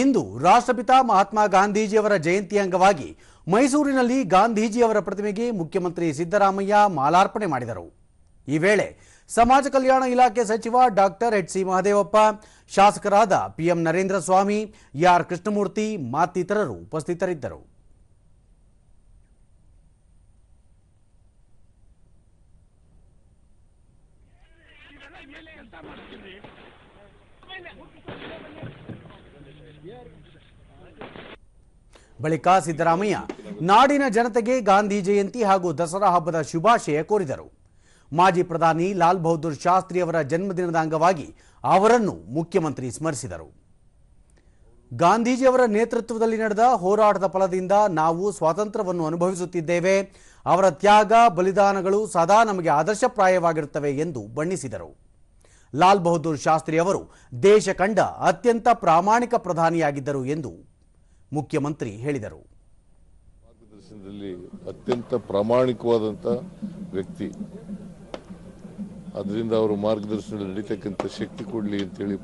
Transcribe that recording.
ಇಂದು ರಾಷ್ಟ್ರಪಿತ ಮಹಾತ್ಮ ಗಾಂಧೀಜಿಯವರ ಜಯಂತಿ ಅಂಗವಾಗಿ ಮೈಸೂರಿನಲ್ಲಿ ಗಾಂಧೀಜಿಯವರ ಪ್ರತಿಮೆಗೆ ಮುಖ್ಯಮಂತ್ರಿ ಸಿದ್ದರಾಮಯ್ಯ ಮಾಲಾರ್ಪಣೆ ಮಾಡಿದರು. ಈ ವೇಳೆ ಸಮಾಜ ಕಲ್ಯಾಣ ಇಲಾಖೆ ಸಚಿವ ಡಾಕ್ಟರ್ ಎಚ್ ಸಿ ಮಹದೇವಪ್ಪ, ಶಾಸಕರಾದ P M Narendra Swamy R Krishnamurthy ಮತ್ತಿತರರು ಉಪಸ್ಥಿತರಿದ್ದರು. ಬಳಿಕ ಸಿದ್ದರಾಮಯ್ಯ ನಾಡಿನ ಜನತೆಗೆ ಗಾಂಧಿ ಜಯಂತಿ ಹಾಗೂ ದಸರಾ ಹಬ್ಬದ ಶುಭಾಶಯ ಕೋರಿದರು. ಮಾಜಿ ಪ್ರಧಾನಿ ಲಾಲ್ ಬಹದ್ದೂರ್ ಶಾಸ್ತ್ರಿ ಅವರ ಜನ್ಮದಿನದ ಅಂಗವಾಗಿ ಅವರನ್ನು ಮುಖ್ಯಮಂತ್ರಿ ಸ್ಮರಿಸಿದರು. ಗಾಂಧೀಜಿಯವರ ನೇತೃತ್ವದಲ್ಲಿ ನಡೆದ ಹೋರಾಟದ ಫಲದಿಂದ ನಾವು ಸ್ವಾತಂತ್ರ್ಯವನ್ನು ಅನುಭವಿಸುತ್ತಿದ್ದೇವೆ. ಅವರ ತ್ಯಾಗ, ಬಲಿದಾನಗಳು ಸದಾ ನಮಗೆ ಆದರ್ಶಪ್ರಾಯವಾಗಿರುತ್ತವೆ ಎಂದು ಬಣ್ಣಿಸಿದರು. ಲಾಲ್ ಬಹದ್ದೂರ್ ಶಾಸ್ತ್ರಿ ಅವರು ದೇಶ ಕಂಡ ಅತ್ಯಂತ ಪ್ರಾಮಾಣಿಕ ಪ್ರಧಾನಿಯಾಗಿದ್ದರು ಎಂದು ಮುಖ್ಯಮಂತ್ರಿ ಹೇಳಿದರು. ಮಾರ್ಗದರ್ಶನದಲ್ಲಿ ಅತ್ಯಂತ ಪ್ರಾಮಾಣಿಕವಾದಂಥ ವ್ಯಕ್ತಿ. ಅದರಿಂದ ಅವರು ಮಾರ್ಗದರ್ಶನದಲ್ಲಿ ನಡೀತಕ್ಕಂಥ ಶಕ್ತಿ ಕೊಡಲಿ ಅಂತೇಳಿ